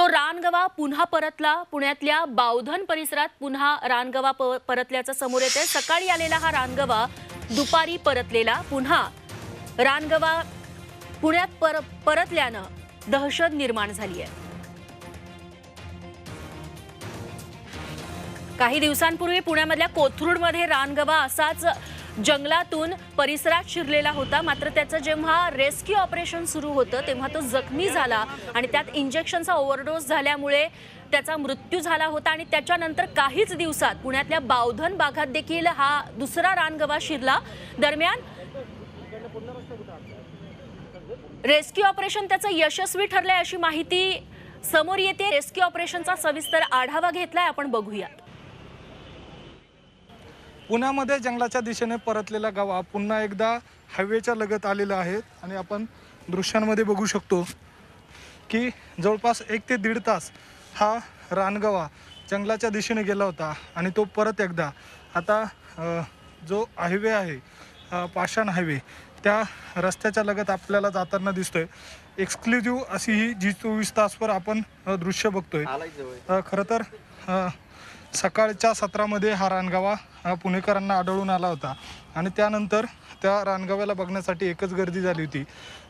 तो रानगवा पुन्हा परतला. पुण्यातल्या बावधन परिसरात पुन्हा रानगवा प- परतल्याचं समोर येते सकाळी आलेला हा रानगवा दुपारी परतलेला. पुन्हा रानगवा पुण्यात पर परतल्यानं दहशत निर्माण झाली आहे काही दिवसांपूर्वी पुण्यामधल्या कोथरूडमध्ये रानगवा असाच जंगलातून परिसरात शिरलेला होता. मात्र त्याचं जेव्हा रेस्क्यू ऑपरेशन सुरू होतं तेव्हा तो जखमी झाला आणि त्यात इंजेक्शनचा ओव्हरडोस झाल्यामुळे त्याचा मृत्यू झाला होता आणि त्याच्यानंतर काहीच दिवसात पुण्यातल्या बावधन भागात देखील हा दुसरा रानगवा शिरला. दरम्यान रेस्क्यू ऑपरेशन त्याचं यशस्वी ठरलंय अशी माहिती समोर येते. रेस्क्यू ऑपरेशनचा सविस्तर आढावा घेतलाय. आपण बघूयात. पुण्यामध्ये जंगलाच्या दिशेने परतलेला गवा पुन्हा एकदा हायवेच्या लगत आलेला आहे. आणि आपण दृश्यांमध्ये बघू शकतो की जवळपास एक ते दीड तास हा रानगवा जंगलाच्या दिशेने गेला होता आणि तो परत एकदा आता जो हायवे आहे पाषाण हायवे त्या रस्त्याच्या लगत आपल्याला जाताना दिसतोय. एक्सक्लुझिव्ह अशी ही जी चोवीस तासवर आपण दृश्य बघतोय. खरं तर सकाळच्या सत्रामध्ये हा रानगावा पुणेकरांना आढळून आला होता. आणि त्यानंतर त्या रानगाव्याला बघण्यासाठी एकच गर्दी झाली होती.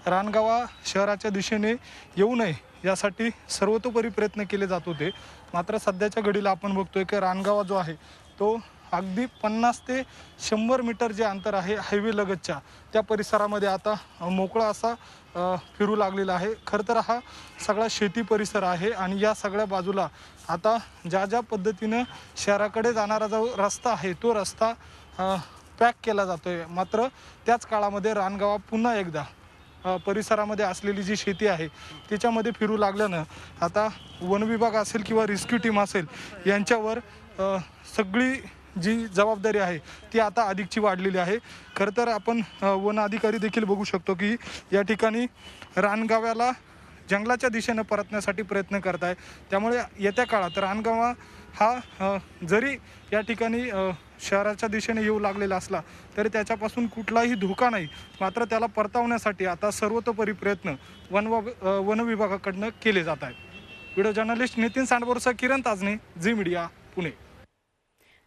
रानगावा शहराच्या दिशेने येऊ नये यासाठी सर्वतोपरी प्रयत्न केले जात होते. मात्र सध्याच्या घडीला आपण बघतोय की रानगावा जो आहे तो अगदी पन्नास ते शंभर मीटर जे अंतर आहे हायवे लगतच्या त्या परिसरामध्ये आता मोकळा असा फिरू लागलेला आहे. खरं तर हा सगळा शेती परिसर आहे आणि या सगळ्या बाजूला आता ज्या ज्या पद्धतीनं शहराकडे जाणारा जो रस्ता आहे तो रस्ता पॅक केला जातोय. मात्र त्याच काळामध्ये रानगावा पुन्हा एकदा परिसरामध्ये असलेली जी शेती आहे त्याच्यामध्ये फिरू लागल्यानं आता वन विभाग असेल किंवा रेस्क्यू टीम असेल यांच्यावर सगळी जी जबाबदारी आहे ती आता अधिकची वाढलेली आहे. खरं तर आपण वन अधिकारी देखील बघू शकतो की या ठिकाणी रानगाव्याला जंगलाच्या दिशेनं परतण्यासाठी प्रयत्न करत आहे त्यामुळे येत्या काळात रानगावा हा जरी या ठिकाणी शहराच्या दिशेने येऊ लागलेला असला तरी त्याच्यापासून कुठलाही धोका नाही. मात्र त्याला परतावण्यासाठी आता सर्वतोपरी प्रयत्न वन व- वन विभागाकडनं केले जात आहेत. Video journalist Nitin सांडबोरसा Kiran Tajne Zee media Pune.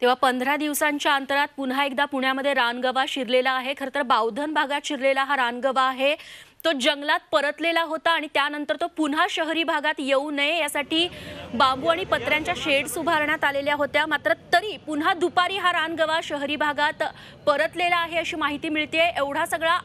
तेव्हा पंधरा दिवसांच्या अंतरात पुन्हा एकदा पुण्यामध्ये रानगवा शिरलेला आहे. खरं तर बावधन भागात शिरलेला हा रानगवा आहे. तो जंगलात परतलेला होता आणि त्यानंतर तो पुन्हा शहरी भागात येऊ नये यासाठी बांबू आणि पत्र्यांच्या शेड्स उभारण्यात आलेल्या होत्या. मात्र तरी पुन्हा दुपारी हा रानगवा शहरी भागात परतलेला आहे अशी माहिती मिळते एवढा सगळा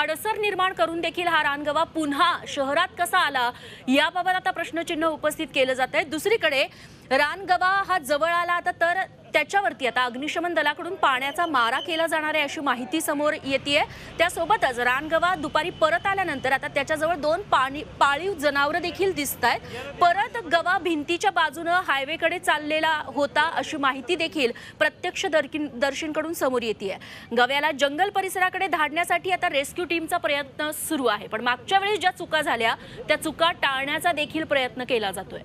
अडसर निर्माण करून देखील हा रानगवा पुन्हा शहरात कसा आला याबाबत आता प्रश्नचिन्ह उपस्थित केलं जात आहे दुसरीकडे रानगवा हा जवळ आला आता तर त्याच्यावरती आता अग्निशमन दलाकडून पाण्याचा मारा केला जाणार आहे अशी माहिती समोर येते त्यासोबतच रानगवा दुपारी परत आल्यानंतर आता त्याच्याजवळ दोन पाणी पाळीव जनावरं देखील दिसत आहेत परत गवा भिंतीच्या बाजूनं हायवेकडे चाललेला होता अशी माहिती देखील प्रत्यक्ष दर्शनकडून समोर येते गव्याला जंगल परिसराकडे धाडण्यासाठी आता रेस्क्यू टीमचा प्रयत्न सुरू आहे. पण मागच्या वेळेस ज्या चुका झाल्या त्या चुका टाळण्याचा देखील प्रयत्न केला जातोय.